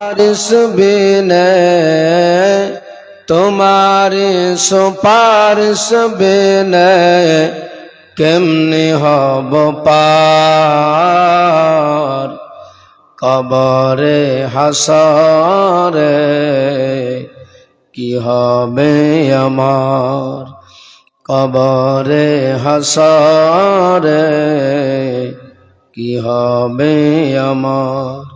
বারিশ বিনে তোমার সুপারিশ বিনে কেমনি হব পার? কবরে হাসরে কি হবে আমার? কবরে হাসরে কি হবে আমার?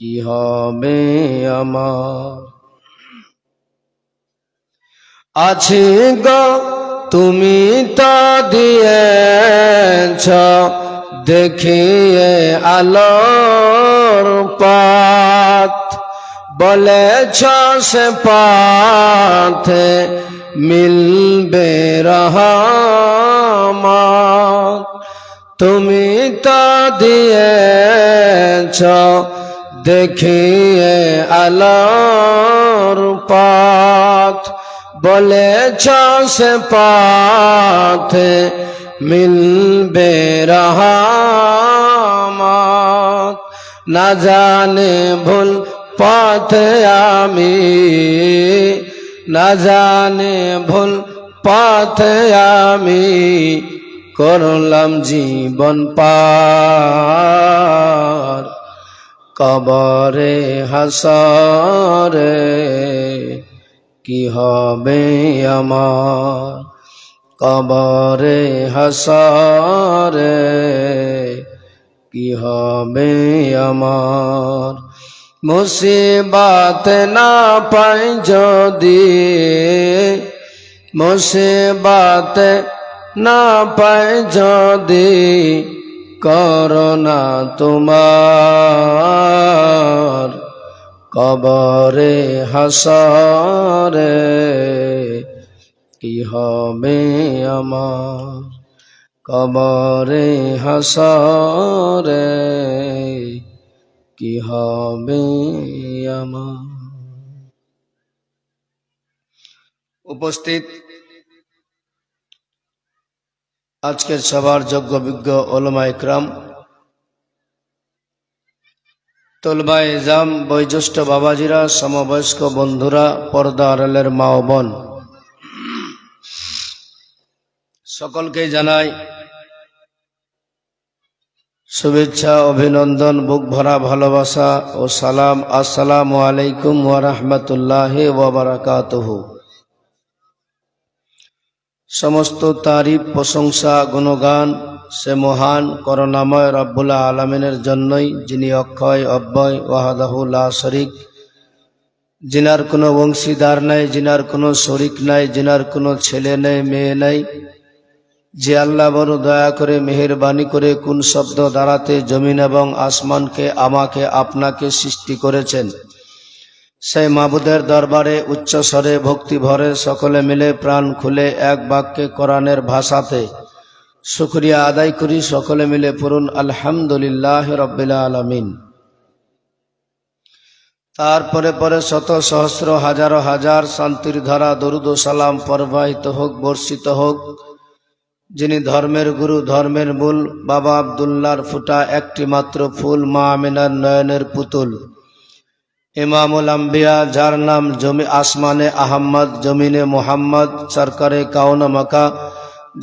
কি হবে আমার? আছি গো তুমি তো দিয়েছ, দেখিয়ে আলোর পাত। বলেছ সে পাথে মিলবে রহমত। তুমি তো দিয়েছ দেখিয়ে আলোর পাথ বলেছ সে পাথে মিলবে রহমত। না জানে ভুল পথে আমি, না জানে ভুল পথে আমি করলাম জীবন পার। কবরে হাসরে, কি হবে আমার? কবরে হাসরে, কি হবে আমার? মুসিবাত না পাই যদি, মুসিবাত না পাই যদি করোনা তোমার কবরে হাসরে কি হবে আমার কবরে হাসরে কি হবে আমার? উপস্থিত আজকের সবার যোগ্য বিজ্ঞ ওলমা ইকরাম তলবা এজাম বয়োজ্যেষ্ঠ বাবাজিরা, সমবয়স্ক বন্ধুরা, পর্দা আড়ালের মা ও বোন। সকলকে জানাই শুভেচ্ছা, অভিনন্দন, বুক ভরা ভালোবাসা ও সালাম। আসসালামু আলাইকুম ওয়া রাহমাতুল্লাহি ওয়া বারাকাতুহু। সমস্ত তারিফ প্রশংসা, গুণগান সে মহান করুণাময় রব্বুল্লাহ আলমিনের জন্যই, যিনি অক্ষয়, অব্যয় ওয়াহাদাহুল্লা শরিক। জিনার কোনো বংশীদার নাই জিনার কোনো শরিক নাই জিনার কোনো ছেলে নেই, মেয়ে নাই। যে আল্লাহ বড় দয়া করে, মেহেরবানি করে কোন শব্দ দ্বারাতে জমিন এবং আসমানকে, আমাকে, আপনাকে সৃষ্টি করেছেন। সেই মাবুদের দরবারে উচ্চ স্বরে ভক্তি ভরে সকলে মিলে প্রাণ খুলে এক বাক্যে কোরআনের ভাষাতে, শুক্রিয়া আদায় করি সকলে মিলে পড়ুন আলহামদুলিল্লাহ রব্বিল আলমিন। তারপরে পরে শত সহস্র হাজারো হাজার শান্তির ধারা, দরুদ সালাম প্রবাহিত হোক, বর্ষিত হোক। যিনি ধর্মের গুরু, ধর্মের মূল, বাবা আবদুল্লার ফুটা একটি মাত্র ফুল, মা আমিনার নয়নের পুতুল। ইমামুল আম্বিয়া, যার নাম জমি আসমানে আহম্মদ, জমিনে মোহাম্মদ, সরকারে কাউন মাকা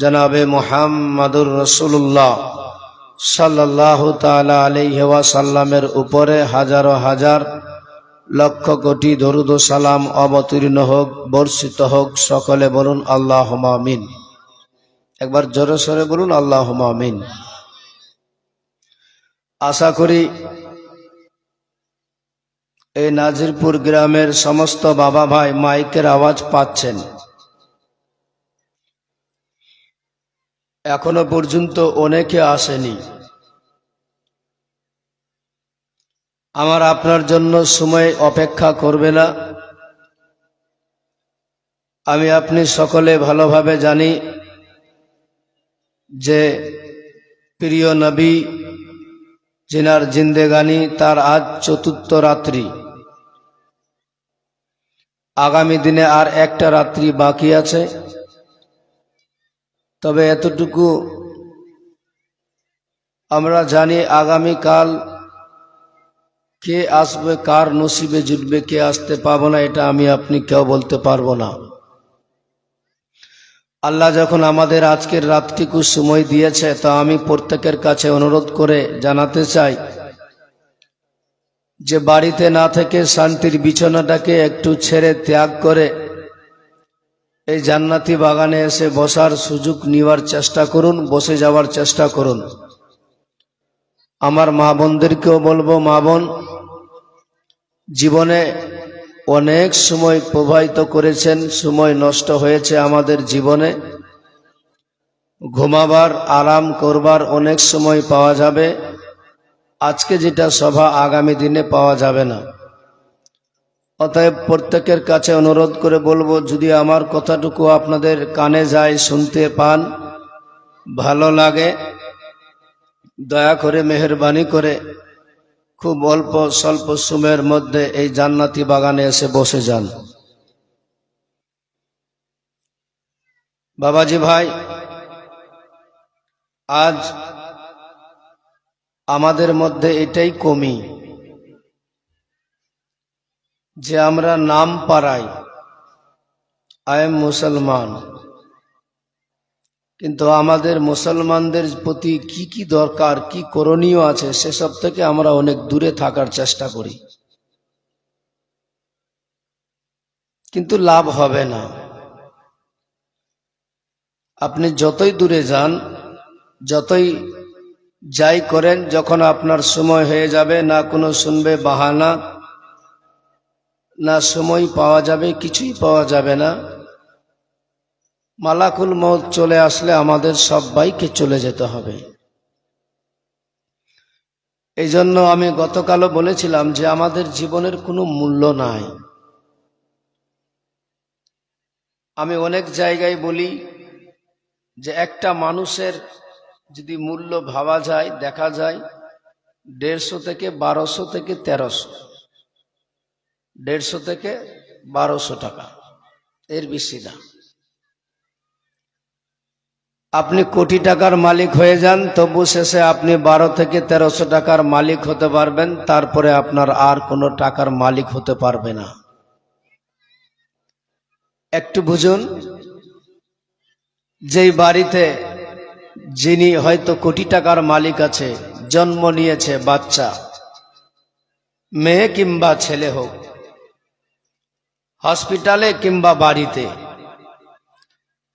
জনাবে মোহাম্মদুর রসুল্লাহ সাল্লাহ তালা আলিহাওয়া সাল্লামের উপরে হাজারো হাজার লক্ষ কোটি দরুদ সালাম অবতীর্ণ হোক, বর্ষিত হোক, সকলে বলুন আল্লাহ আমিন। একবার জোরে সরে বলুন আল্লাহ আমিন। আশা করি এই নাজিরপুর গ্রামের সমস্ত বাবা ভাই মাইকের আওয়াজ পাচ্ছেন। এখনও পর্যন্ত অনেকে আসেনি। আমার আপনার জন্য সময় অপেক্ষা করবে না। আমি আপনি সকলে ভালোভাবে জানি যে প্রিয় নবী, জিনার জিন্দেগানি তার আজ চতুর্থ রাত্রি। আগামী দিনে আর একটা রাত্রি বাকি আছে। তবে এতটুকু আমরা জানি আগামীকাল কে আসবে, কার নসিবে জুটবে, কে আসতে পাবো না, এটা আমি আপনি কেউ বলতে পারব না। আল্লাহ যখন আমাদের আজকের রাতটিকু সময় দিয়েছে, তা আমি প্রত্যেকের কাছে অনুরোধ করে জানাতে চাই যে বাড়িতে না থেকে শান্তির বিছানাটাকে একটু ছেড়ে ত্যাগ করে এই জান্নাতি বাগানে এসে বসার সুযোগ নেওয়ার চেষ্টা করুন, বসে যাওয়ার চেষ্টা করুন। আমার মা বোনদেরকেও বলব, মা বোন, জীবনে অনেক সময় প্রবাহিত করেছেন, সময় নষ্ট হয়েছে আমাদের জীবনে। ঘুমাবার, আরাম করবার অনেক সময় পাওয়া যাবে। আজকে যেটা সভা আগামী দিনে পাওয়া যাবে না। অতএব প্রত্যেকের কাছে অনুরোধ করে বলব, যদি আমার কথাটুকু আপনাদের কানে যায়, শুনতে পান, ভালো লাগে, দয়া করে মেহরবানি করে খুব অল্প স্বল্প সময়ের মধ্যে এই জান্নাতি বাগানে এসে বসে যান। বাবাজি ভাই, আজ আমাদের মধ্যে এটাই কমি যে আমরা নাম পাড়াই। আই এম মুসলমান। কিন্তু আমাদের মুসলমানদের প্রতি কি কি দরকার, কি করণীয় আছে, সেসব থেকে আমরা অনেক দূরে থাকার চেষ্টা করি। কিন্তু লাভ হবে না। আপনি যতই দূরে যান, যতই যাই করেন, যখন আপনার সময় হয়ে যাবে, না কোনো শুনবে বাহানা, না সময় পাওয়া যাবে, কিছুই পাওয়া যাবে না। মালাকুল মত চলে আসলে আমাদের সবাইকে চলে যেতে হবে। এই জন্য আমি গতকালও বলেছিলাম যে আমাদের জীবনের কোনো মূল্য নাই। আমি অনেক জায়গায় বলি যে একটা মানুষের যদি মূল্য ভাবা যায়, দেখা যায় দেড়শো থেকে বারোশো থেকে তেরোশো। দেড়শো থেকে বারোশো টাকা। এর বেশি না। আপনি কোটি টাকার মালিক হয়ে যান, তবু শেষে আপনি বারো থেকে তেরোশো টাকার মালিক হতে পারবেন, তারপরে আপনার আর কোনো টাকার মালিক হতে পারবে না। একটু বুঝুন, যেই বাড়িতে যিনি হয়তো কোটি টাকার মালিক আছে, জন্ম নিয়েছে বাচ্চা, মেয়ে কিংবা ছেলে হোক, হসপিটালে কিংবা বাড়িতে।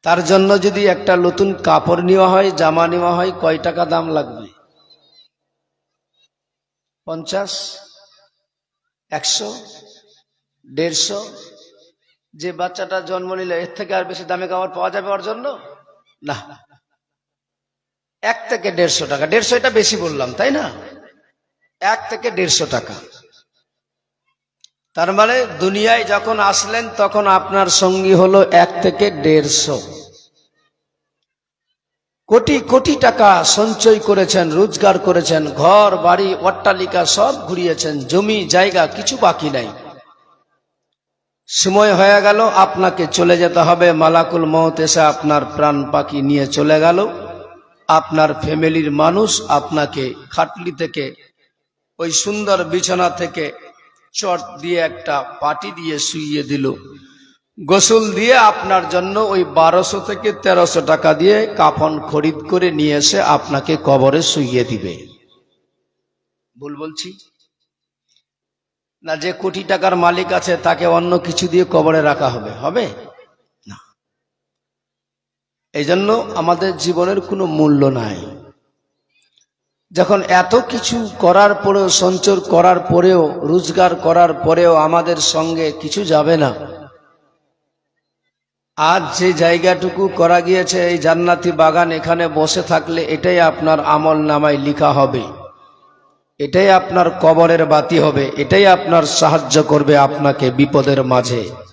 তার জন্য যদি একটা নতুন কাপড় নেওয়া হয়, জামা নেওয়া হয়, কয় টাকা দাম লাগবে? পঞ্চাশ, একশো, দেড়শো। যে বাচ্চাটা জন্ম নিলে, এর থেকে আর বেশি দামে খাবার পাওয়া যাবে ওর জন্য? না। এক থেকে দেড়শো টাকা। দেড়শো এটা বেশি বললাম, তাই না? এক থেকে দেড়শো টাকা। তার মানে দুনিয়ায় যখন আসলেন, তখন আপনার সঙ্গী হলো এক থেকে দেড়শো। কোটি কোটি টাকা সঞ্চয় করেছেন, রোজগার করেছেন, ঘর, বাড়ি, অট্টালিকা সব ঘুরিয়েছেন, জমি, জায়গা, কিছু বাকি নাই। সময় হয়ে গেল, আপনাকে চলে যেতে হবে। মালাকুল মহত এসে আপনার প্রাণ পাখি নিয়ে চলে গেল। আপনার ফ্যামিলির মানুষ আপনাকে খাটলি থেকে, ওই সুন্দর বিছানা থেকে চট দিয়ে একটা পাটি দিয়ে শুইয়ে দিল। গোসল দিয়ে আপনার জন্য ওই বারোশো থেকে তেরোশো টাকা দিয়ে কাফন খরিদ করে নিয়ে এসে আপনাকে কবরে শুইয়ে দিবে। ভুল বলছি? না, যে কোটি টাকার মালিক আছে তাকে অন্য কিছু দিয়ে কবরে রাখা হবে হবে? এই জন্য আমাদের জীবনের কোনো মূল্য নাই। যখন এত কিছু করার পরেও, সঞ্চয় করার পরেও, রোজগার করার পরেও আমাদের সঙ্গে কিছু যাবে না। আজ যে জায়গাটুকু করা গিয়েছে, এই জান্নাতি বাগান এখানে বসে থাকলে এটাই আপনার আমল নামায় লিখা হবে। এটাই আপনার কবরের বাতি হবে। এটাই আপনার সাহায্য করবে আপনাকে বিপদের মাঝে।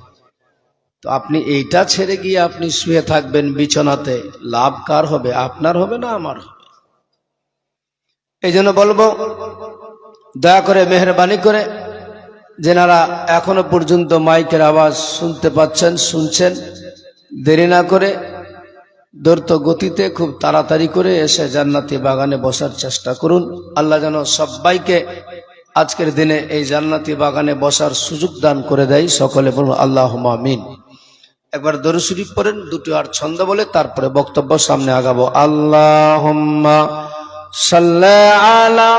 তো আপনি এইটা ছেড়ে গিয়ে আপনি শুয়ে থাকবেন বিছানাতে। লাভ কার হবে? আপনার হবে না আমার হবে? এই জন্য বলব, দয়া করে, মেহরবানি করে যেনারা এখনও পর্যন্ত মাইকের আওয়াজ শুনতে পাচ্ছেন, শুনছেন, দেরি না করে দ্রুত গতিতে খুব তাড়াতাড়ি করে এসে জান্নাতি বাগানে বসার চেষ্টা করুন। আল্লাহ যেন সবাইকে আজকের দিনে এই জান্নাতি বাগানে বসার সুযোগ দান করে দেয়। সকলে বলুন আল্লাহ আমিন। একবার দরুশরীফ পড়েন, দুটো আর ছন্দ বলে, তারপরে বক্তব্য সামনে আগাবো। আল্লাহ আলা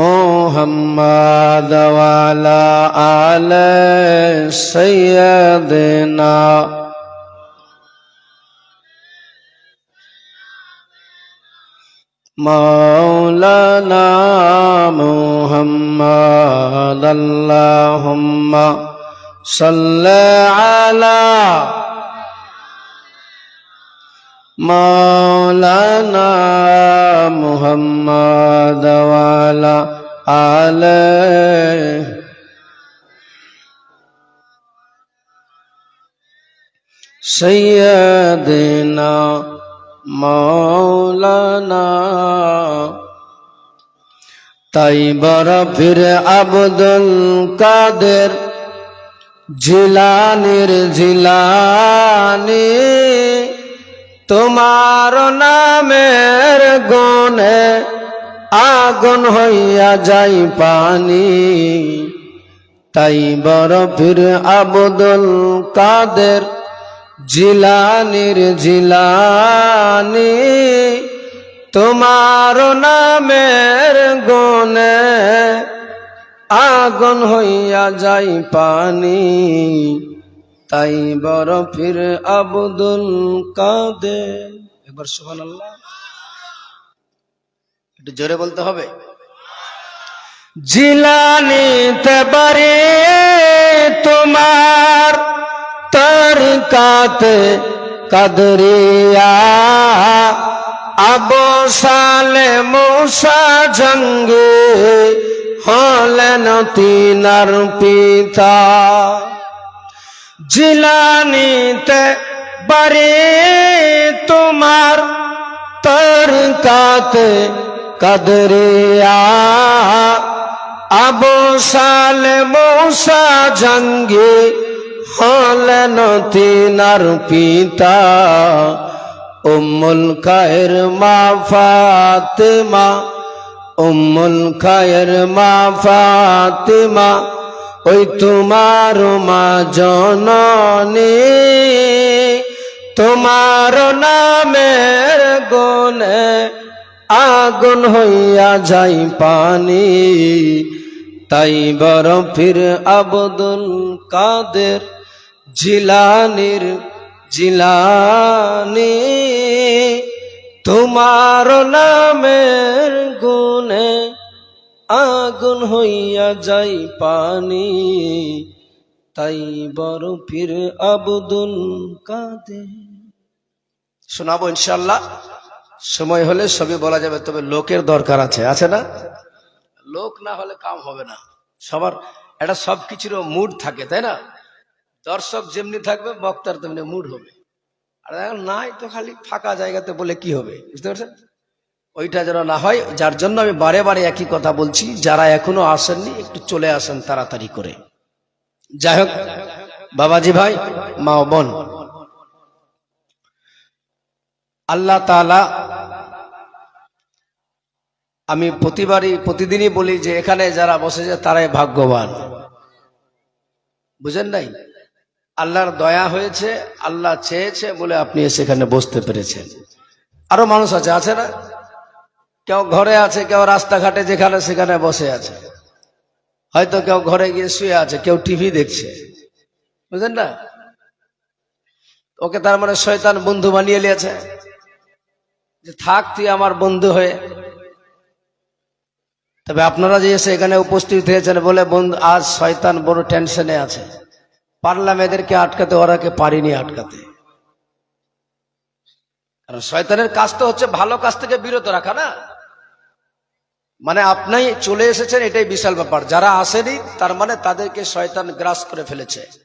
মোহাম্মদ আল সৈয়দনা মৌলানা محمد اللهم صل على مولانا محمد وعلى آله سيدنا مولانا তাই বড় ফির আব্দুল কাদের জিলানির জিলানি। তোমার নামের গনে আগুন হইয়া যাই পানি। তাই বরফির আবদুল কাদের জিলানির জিলানি। তোমার নামের গনে আগুন হইয়া যাই পানি। তাই বরফির আবদুল কাদের। একবার সুহান একটু জোরে বলতে হবে। জিলানিতে বারে তোমার তরিকাতে কাদরিয়া। আবসালে মুসা জঙ্গে হলেন তিনার পিতা। জিলানিতে বারে তোমার তরকাতে কদরিয়া। আবু সালে মৌসা জঙ্গে হলেন তিনার পিতা। উম্মুল খায়ের মা ফাতেমা, উম্মুল খায়ের মা ফাতেমা, ওই তোমার মা জননী। তোমার নামের গুণে আগুন হইয়া যাই পানি, তাই বরফির আবদুল কাদের জিলানির জিলানি, তোমার নামের গুণে আগুন হইয়া যাই পানি। তাই বরফির আবদুল কাদের। শোনাবো ইনশাল্লাহ সময় হলে সবই বলা যাবে, তবে লোকের দরকার আছে আছে না? লোক না হলে কাম হবে না। সবার, একটা সব কিছুরও মুড থাকে, তাই না? দর্শক যেমনি থাকবে, বক্তার তেমনি মুড হবে। আর নাই তো খালি ফাঁকা জায়গাতে বলে কি হবে, বুঝতে পারছেন? ওইটা যেন না হয়, যার জন্য আমি বারে বারে একই কথা বলছি, যারা এখনও আসেননি, একটু চলে আসেন তাড়াতাড়ি করে। যাই হোক, বাবাজি ভাই, মা বোন। আল্লাহ আমি প্রতিবারই, প্রতিদিনই বলি যে, এখানে যারা বসেছে, তারাই ভাগ্যবান। বুঝেন নাই? আল্লাহর দয়া হয়েছে, আল্লাহ চেয়েছে বলে আপনি সেখানে বসতে পেরেছেন। আরও মানুষ আছে আছে না? কেউ ঘরে আছে, কেউ রাস্তাঘাটে যেখানে সেখানে বসে আছে। হয়তো কেউ ঘরে গিয়ে শুয়ে আছে, কেউ টিভি দেখছে। বুঝলেন না? ওকে তার মানে শয়তান বন্ধু বানিয়ে নিয়েছে। যে থাক তুই আমার বন্ধু হয়ে। তবে আপনারা যে এসে এখানে উপস্থিত হয়েছেন বলে বন্ধু, আজ শয়তান বড় টেনশনে আছে। পারলাম এদেরকে আটকাতে ওরাকে পারিনি আটকাতে। কারণ শয়তানের কাজ তো হচ্ছে ভালো কাজ থেকে বিরত রাখা, না? মানে আপনি চলে এসেছেন, এটাই বিশাল ব্যাপার। যারা আসেনি, তার মানে তাদেরকে শয়তান গ্রাস করে ফেলেছে।